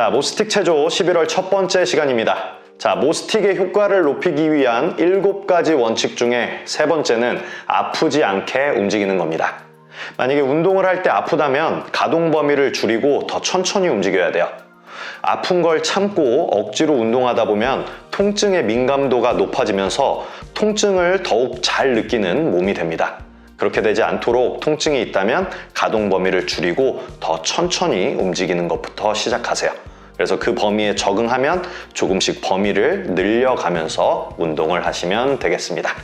자, 모스틱 체조 11월 첫 번째 시간입니다. 자, 모스틱의 효과를 높이기 위한 7가지 원칙 중에 세 번째는 아프지 않게 움직이는 겁니다. 만약에 운동을 할 때 아프다면 가동 범위를 줄이고 더 천천히 움직여야 돼요. 아픈 걸 참고 억지로 운동하다 보면 통증의 민감도가 높아지면서 통증을 더욱 잘 느끼는 몸이 됩니다. 그렇게 되지 않도록 통증이 있다면 가동 범위를 줄이고 더 천천히 움직이는 것부터 시작하세요. 그래서 그 범위에 적응하면 조금씩 범위를 늘려가면서 운동을 하시면 되겠습니다.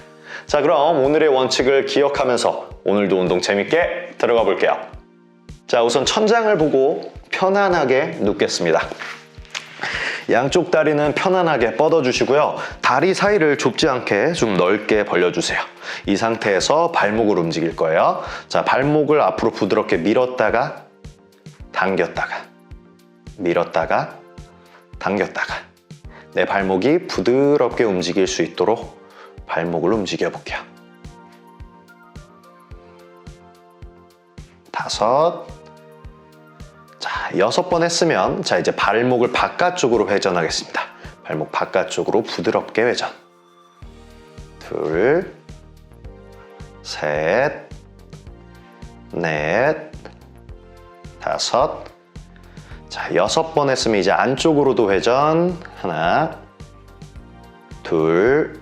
자, 그럼 오늘의 원칙을 기억하면서 오늘도 운동 재밌게 들어가 볼게요. 자, 우선 천장을 보고 편안하게 눕겠습니다. 양쪽 다리는 편안하게 뻗어주시고요. 다리 사이를 좁지 않게 좀 넓게 벌려주세요. 이 상태에서 발목을 움직일 거예요. 자, 발목을 앞으로 부드럽게 밀었다가 당겼다가 밀었다가 당겼다가 내 발목이 부드럽게 움직일 수 있도록 발목을 움직여 볼게요. 다섯 자, 여섯 번 했으면 자 이제 발목을 바깥쪽으로 회전하겠습니다. 발목 바깥쪽으로 부드럽게 회전. 둘, 셋, 넷, 다섯. 자, 여섯 번 했으면 이제 안쪽으로도 회전. 하나, 둘,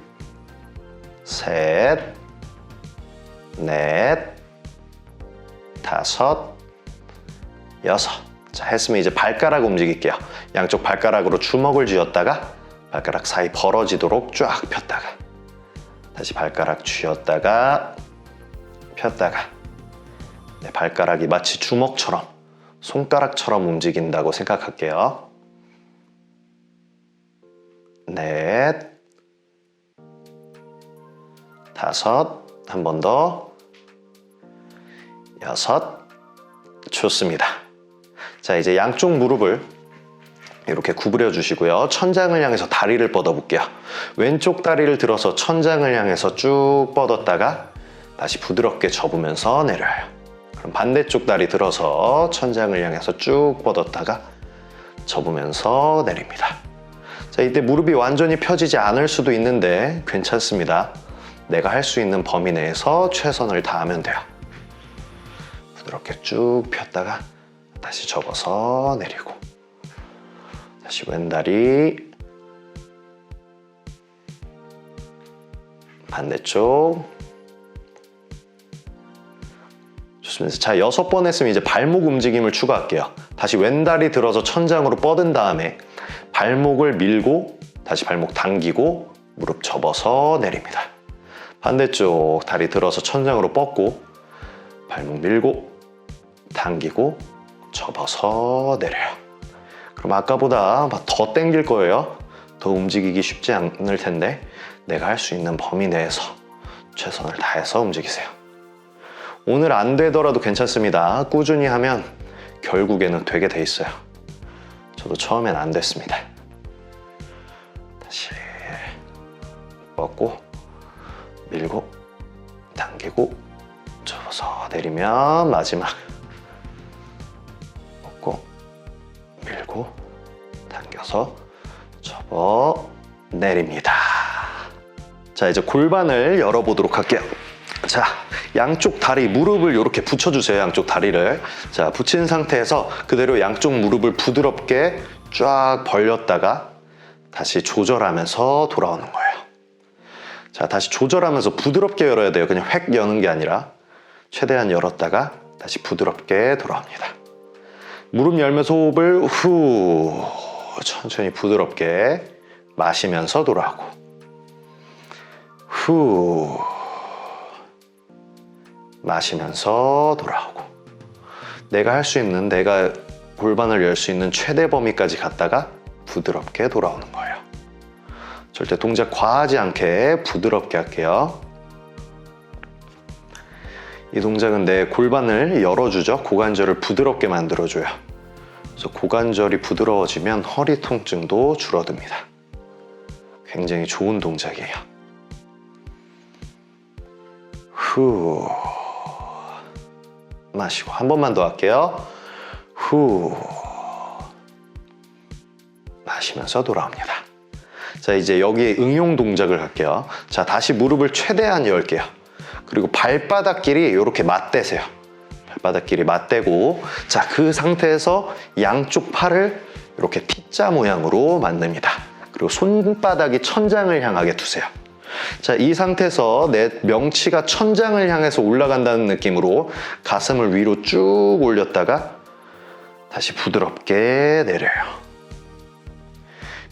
셋, 넷, 다섯, 여섯. 자, 했으면 이제 발가락 움직일게요. 양쪽 발가락으로 주먹을 쥐었다가 발가락 사이 벌어지도록 쫙 폈다가 다시 발가락 쥐었다가 폈다가 네, 발가락이 마치 주먹처럼 손가락처럼 움직인다고 생각할게요. 넷, 다섯, 한 번 더, 여섯, 좋습니다. 자, 이제 양쪽 무릎을 이렇게 구부려 주시고요. 천장을 향해서 다리를 뻗어 볼게요. 왼쪽 다리를 들어서 천장을 향해서 쭉 뻗었다가 다시 부드럽게 접으면서 내려요. 반대쪽 다리 들어서 천장을 향해서 쭉 뻗었다가 접으면서 내립니다. 자, 이때 무릎이 완전히 펴지지 않을 수도 있는데 괜찮습니다. 내가 할 수 있는 범위 내에서 최선을 다하면 돼요. 부드럽게 쭉 폈다가 다시 접어서 내리고 다시 왼다리 반대쪽 좋습니다. 자 여섯 번 했으면 이제 발목 움직임을 추가할게요. 다시 왼다리 들어서 천장으로 뻗은 다음에 발목을 밀고 다시 발목 당기고 무릎 접어서 내립니다. 반대쪽 다리 들어서 천장으로 뻗고 발목 밀고 당기고 접어서 내려요. 그럼 아까보다 더 당길 거예요. 더 움직이기 쉽지 않을 텐데 내가 할 수 있는 범위 내에서 최선을 다해서 움직이세요. 오늘 안 되더라도 괜찮습니다. 꾸준히 하면 결국에는 되게 돼 있어요. 저도 처음엔 안 됐습니다. 다시 뻗고 밀고 당기고 접어서 내리면 마지막 뻗고 밀고 당겨서 접어 내립니다. 자 이제 골반을 열어보도록 할게요. 자 양쪽 다리 무릎을 이렇게 붙여주세요. 양쪽 다리를 자 붙인 상태에서 그대로 양쪽 무릎을 부드럽게 쫙 벌렸다가 다시 조절하면서 돌아오는 거예요. 자 다시 조절하면서 부드럽게 열어야 돼요. 그냥 획 여는 게 아니라 최대한 열었다가 다시 부드럽게 돌아옵니다. 무릎 열면서 호흡을 후 천천히 부드럽게 마시면서 돌아오고 후 마시면서 돌아오고 내가 할 수 있는 내가 골반을 열 수 있는 최대 범위까지 갔다가 부드럽게 돌아오는 거예요. 절대 동작 과하지 않게 부드럽게 할게요. 이 동작은 내 골반을 열어주죠. 고관절을 부드럽게 만들어줘요. 그래서 고관절이 부드러워지면 허리 통증도 줄어듭니다. 굉장히 좋은 동작이에요. 후. 마시고 한 번만 더 할게요. 후. 마시면서 돌아옵니다. 자, 이제 여기에 응용 동작을 할게요. 자, 다시 무릎을 최대한 열게요. 그리고 발바닥끼리 이렇게 맞대세요. 발바닥끼리 맞대고, 자, 그 상태에서 양쪽 팔을 이렇게 T자 모양으로 만듭니다. 그리고 손바닥이 천장을 향하게 두세요. 자, 이 상태에서 내 명치가 천장을 향해서 올라간다는 느낌으로 가슴을 위로 쭉 올렸다가 다시 부드럽게 내려요.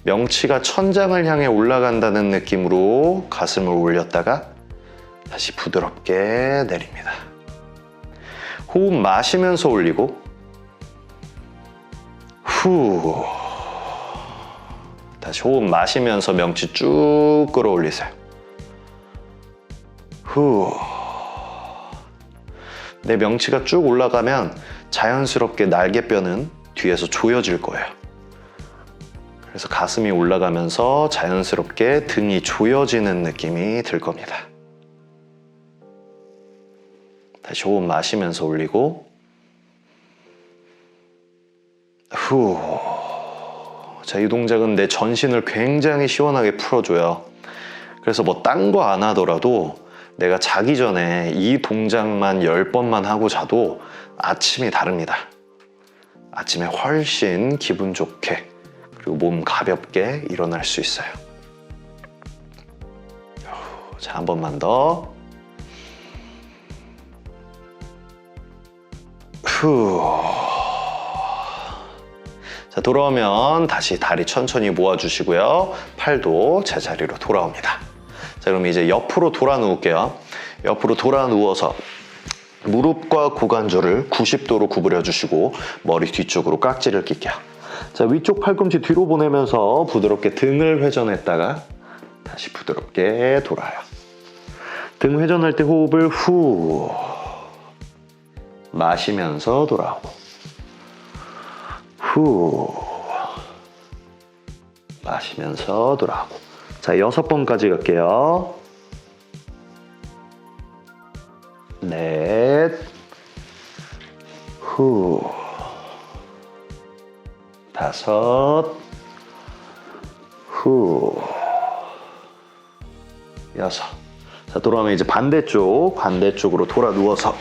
명치가 천장을 향해 올라간다는 느낌으로 가슴을 올렸다가 다시 부드럽게 내립니다. 호흡 마시면서 올리고 후 다시 호흡 마시면서 명치 쭉 끌어올리세요. 후. 내 명치가 쭉 올라가면 자연스럽게 날개뼈는 뒤에서 조여질 거예요. 그래서 가슴이 올라가면서 자연스럽게 등이 조여지는 느낌이 들 겁니다. 다시 호흡 마시면서 올리고 후. 자, 이 동작은 내 전신을 굉장히 시원하게 풀어줘요. 그래서 뭐 딴 거 안 하더라도 내가 자기 전에 이 동작만 10번만 하고 자도 아침이 다릅니다. 아침에 훨씬 기분 좋게 그리고 몸 가볍게 일어날 수 있어요. 자, 한 번만 더. 후. 자, 돌아오면 다시 다리 천천히 모아주시고요. 팔도 제자리로 돌아옵니다. 자, 그럼 이제 옆으로 돌아 누울게요. 옆으로 돌아 누워서 무릎과 고관절을 90도로 구부려 주시고 머리 뒤쪽으로 깍지를 낄게요. 자, 위쪽 팔꿈치 뒤로 보내면서 부드럽게 등을 회전했다가 다시 부드럽게 돌아요. 등 회전할 때 호흡을 후 마시면서 돌아오고 후 마시면서 돌아오고 자 여섯 번까지 갈게요. 넷 후 다섯 후 여섯. 자 돌아오면 이제 반대쪽 반대쪽으로 돌아 누워서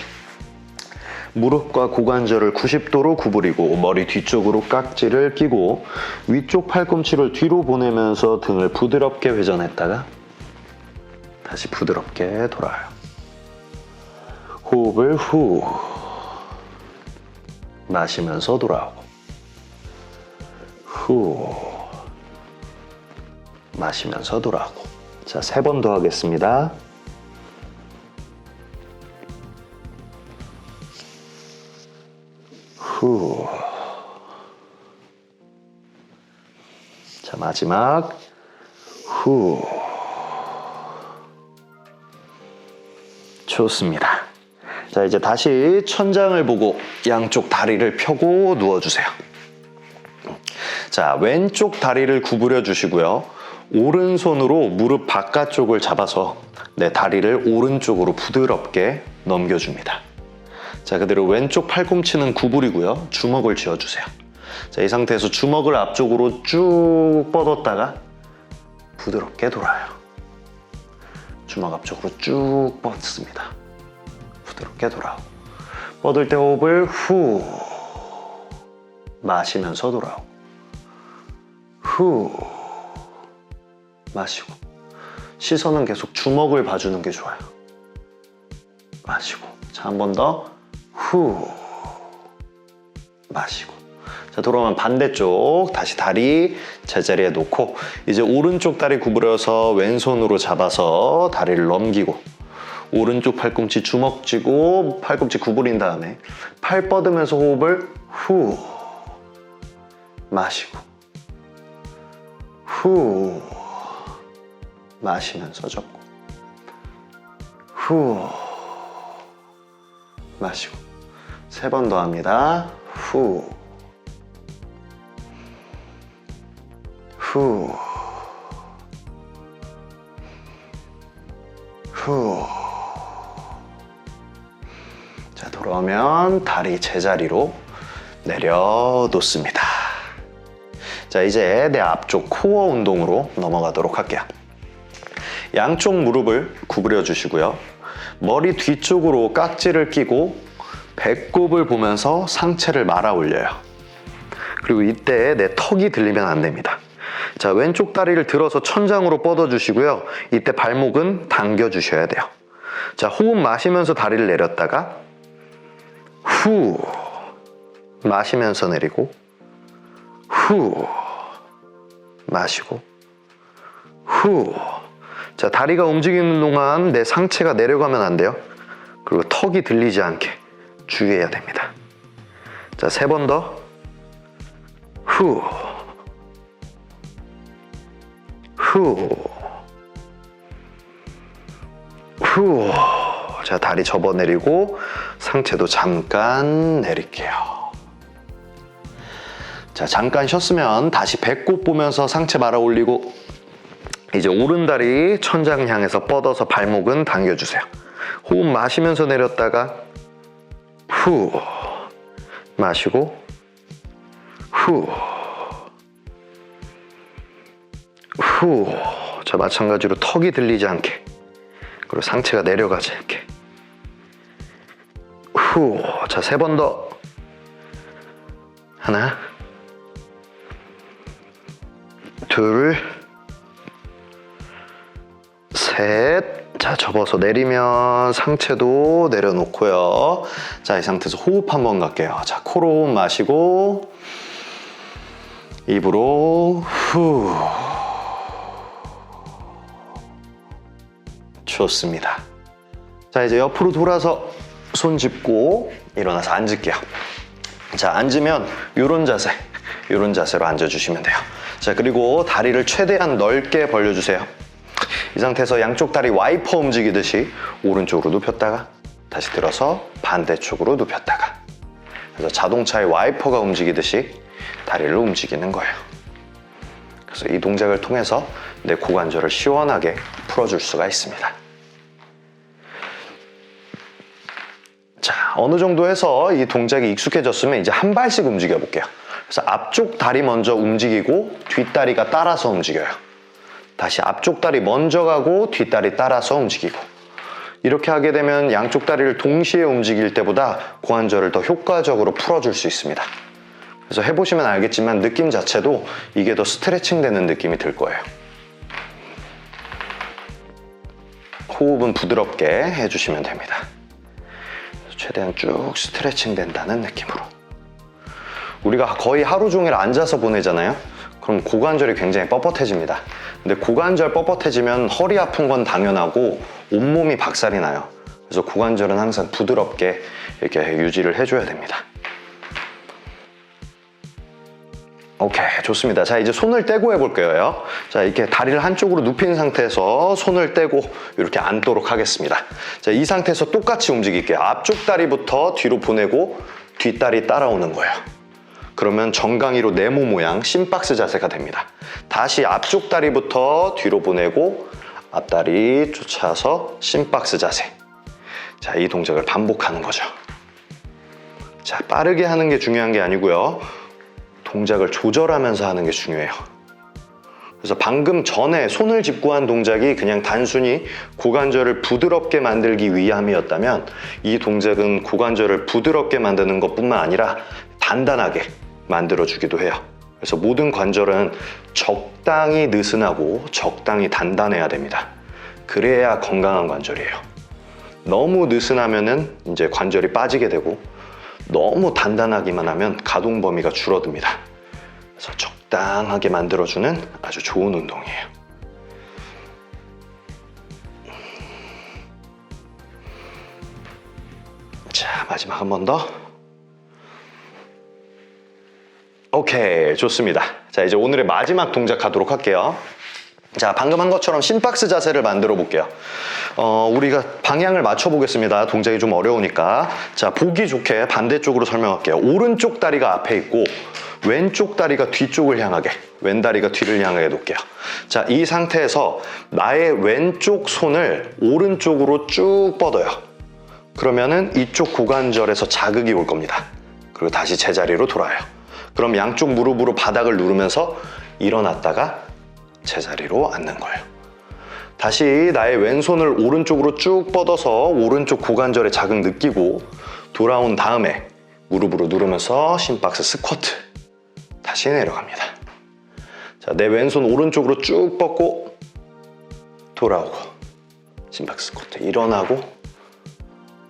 무릎과 고관절을 90도로 구부리고 머리 뒤쪽으로 깍지를 끼고 위쪽 팔꿈치를 뒤로 보내면서 등을 부드럽게 회전했다가 다시 부드럽게 돌아요. 호흡을 후 마시면서 돌아오고 후 마시면서 돌아오고 자, 세 번 더 하겠습니다. 마지막. 후. 좋습니다. 자, 이제 다시 천장을 보고 양쪽 다리를 펴고 누워주세요. 자, 왼쪽 다리를 구부려 주시고요. 오른손으로 무릎 바깥쪽을 잡아서 내 다리를 오른쪽으로 부드럽게 넘겨줍니다. 자, 그대로 왼쪽 팔꿈치는 구부리고요. 주먹을 쥐어주세요. 자, 이 상태에서 주먹을 앞쪽으로 쭉 뻗었다가 부드럽게 돌아요. 주먹 앞쪽으로 쭉 뻗습니다. 부드럽게 돌아오고. 뻗을 때 호흡을 후 마시면서 돌아오고. 후 마시고. 시선은 계속 주먹을 봐주는 게 좋아요. 마시고. 자, 한 번 더. 후 마시고 자 돌아오면 반대쪽 다시 다리 제자리에 놓고 이제 오른쪽 다리 구부려서 왼손으로 잡아서 다리를 넘기고 오른쪽 팔꿈치 주먹 쥐고 팔꿈치 구부린 다음에 팔 뻗으면서 호흡을 후 마시고 후 마시면서 접고 후 마시고 세 번 더 합니다. 후. 후. 후. 자, 돌아오면 다리 제자리로 내려놓습니다. 자, 이제 내 앞쪽 코어 운동으로 넘어가도록 할게요. 양쪽 무릎을 구부려 주시고요. 머리 뒤쪽으로 깍지를 끼고 배꼽을 보면서 상체를 말아 올려요. 그리고 이때 내 턱이 들리면 안 됩니다. 자, 왼쪽 다리를 들어서 천장으로 뻗어 주시고요. 이때 발목은 당겨 주셔야 돼요. 자, 호흡 마시면서 다리를 내렸다가 후 마시면서 내리고 후 마시고 후 자, 다리가 움직이는 동안 내 상체가 내려가면 안 돼요. 그리고 턱이 들리지 않게 주의해야 됩니다. 자, 세 번 더. 후. 후. 후. 자, 다리 접어 내리고 상체도 잠깐 내릴게요. 자, 잠깐 쉬었으면 다시 배꼽 보면서 상체 말아 올리고 이제 오른 다리 천장 향해서 뻗어서 발목은 당겨주세요. 호흡 마시면서 내렸다가 후 마시고 후 후. 자, 마찬가지로 턱이 들리지 않게 그리고 상체가 내려가지 않게 후. 자, 세 번 더. 하나 둘 셋. 자, 접어서 내리면 상체도 내려놓고요. 자, 이 상태에서 호흡 한번 갈게요. 자, 코로 마시고, 입으로 후. 좋습니다. 자, 이제 옆으로 돌아서 손 짚고 일어나서 앉을게요. 자, 앉으면 이런 자세, 이런 자세로 앉아주시면 돼요. 자, 그리고 다리를 최대한 넓게 벌려주세요. 이 상태에서 양쪽 다리 와이퍼 움직이듯이 오른쪽으로 눕혔다가 다시 들어서 반대쪽으로 눕혔다가 그래서 자동차의 와이퍼가 움직이듯이 다리를 움직이는 거예요. 그래서 이 동작을 통해서 내 고관절을 시원하게 풀어줄 수가 있습니다. 어느 정도 해서 이 동작이 익숙해졌으면 이제 한 발씩 움직여 볼게요. 그래서 앞쪽 다리 먼저 움직이고 뒷다리가 따라서 움직여요. 다시 앞쪽 다리 먼저 가고 뒷다리 따라서 움직이고 이렇게 하게 되면 양쪽 다리를 동시에 움직일 때보다 고관절을 더 효과적으로 풀어줄 수 있습니다. 그래서 해보시면 알겠지만 느낌 자체도 이게 더 스트레칭 되는 느낌이 들 거예요. 호흡은 부드럽게 해주시면 됩니다. 최대한 쭉 스트레칭 된다는 느낌으로. 우리가 거의 하루 종일 앉아서 보내잖아요. 그럼 고관절이 굉장히 뻣뻣해집니다. 근데 고관절 뻣뻣해지면 허리 아픈 건 당연하고 온몸이 박살이 나요. 그래서 고관절은 항상 부드럽게 이렇게 유지를 해줘야 됩니다. 오케이, 좋습니다. 자, 이제 손을 떼고 해볼게요. 자, 이렇게 다리를 한쪽으로 눕힌 상태에서 손을 떼고 이렇게 앉도록 하겠습니다. 자, 이 상태에서 똑같이 움직일게요. 앞쪽 다리부터 뒤로 보내고 뒷다리 따라오는 거예요. 그러면 정강이로 네모 모양 심박스 자세가 됩니다. 다시 앞쪽 다리부터 뒤로 보내고 앞다리 쫓아서 심박스 자세. 자, 이 동작을 반복하는 거죠. 자, 빠르게 하는 게 중요한 게 아니고요. 동작을 조절하면서 하는 게 중요해요. 그래서 방금 전에 손을 짚고 한 동작이 그냥 단순히 고관절을 부드럽게 만들기 위함이었다면 이 동작은 고관절을 부드럽게 만드는 것 뿐만 아니라 단단하게 만들어주기도 해요. 그래서 모든 관절은 적당히 느슨하고 적당히 단단해야 됩니다. 그래야 건강한 관절이에요. 너무 느슨하면은 이제 관절이 빠지게 되고 너무 단단하기만 하면 가동 범위가 줄어듭니다. 그래서 적당하게 만들어주는 아주 좋은 운동이에요. 자, 마지막 한 번 더. 오케이, 좋습니다. 자, 이제 오늘의 마지막 동작 하도록 할게요. 자, 방금 한 것처럼 심박스 자세를 만들어 볼게요. 어, 우리가 방향을 맞춰 보겠습니다. 동작이 좀 어려우니까. 자, 보기 좋게 반대쪽으로 설명할게요. 오른쪽 다리가 앞에 있고, 왼쪽 다리가 뒤쪽을 향하게, 왼 다리가 뒤를 향하게 놓을게요. 자, 이 상태에서 나의 왼쪽 손을 오른쪽으로 쭉 뻗어요. 그러면은 이쪽 고관절에서 자극이 올 겁니다. 그리고 다시 제자리로 돌아요. 그럼 양쪽 무릎으로 바닥을 누르면서 일어났다가 제자리로 앉는 거예요. 다시 나의 왼손을 오른쪽으로 쭉 뻗어서 오른쪽 고관절에 자극 느끼고 돌아온 다음에 무릎으로 누르면서 심박스 스쿼트 다시 내려갑니다. 자, 내 왼손 오른쪽으로 쭉 뻗고 돌아오고 심박스 스쿼트 일어나고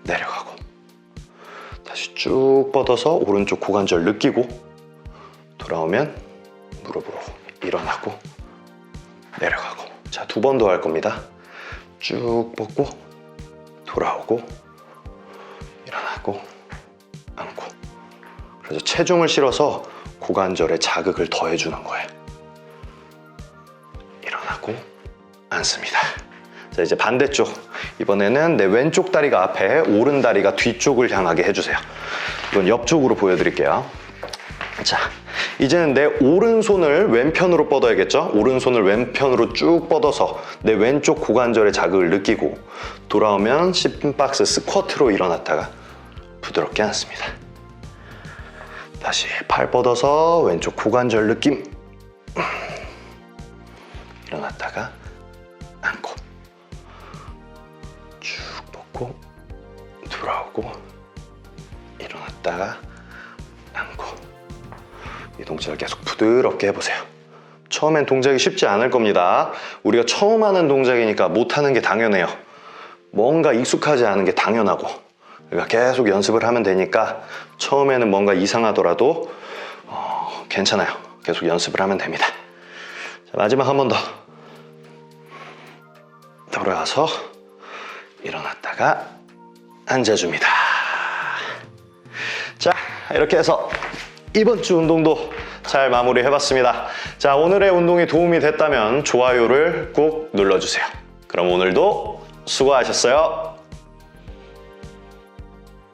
내려가고 다시 쭉 뻗어서 오른쪽 고관절 느끼고 돌아오면 무릎으로 일어나고 내려가고. 자 두 번 더 할 겁니다. 쭉 뻗고 돌아오고 일어나고 앉고. 그래서 체중을 실어서 고관절에 자극을 더해주는 거예요. 일어나고 앉습니다. 자 이제 반대쪽. 이번에는 내 왼쪽 다리가 앞에 오른 다리가 뒤쪽을 향하게 해주세요. 이건 옆쪽으로 보여드릴게요. 자, 이제는 내 오른손을 왼편으로 뻗어야겠죠? 오른손을 왼편으로 쭉 뻗어서 내 왼쪽 고관절에 자극을 느끼고 돌아오면 심박스 스쿼트로 일어났다가 부드럽게 앉습니다. 다시 팔 뻗어서 왼쪽 고관절 느낌. 일어났다가 앉고 쭉 뻗고 돌아오고 일어났다가 이 동작을 계속 부드럽게 해보세요. 처음엔 동작이 쉽지 않을 겁니다. 우리가 처음 하는 동작이니까 못하는 게 당연해요. 뭔가 익숙하지 않은 게 당연하고. 그러니까 계속 연습을 하면 되니까 처음에는 뭔가 이상하더라도 어, 괜찮아요. 계속 연습을 하면 됩니다. 자, 마지막 한 번 더. 돌아와서 일어났다가 앉아줍니다. 자, 이렇게 해서 이번 주 운동도 잘 마무리 해봤습니다. 자, 오늘의 운동이 도움이 됐다면 좋아요를 꼭 눌러주세요. 그럼 오늘도 수고하셨어요.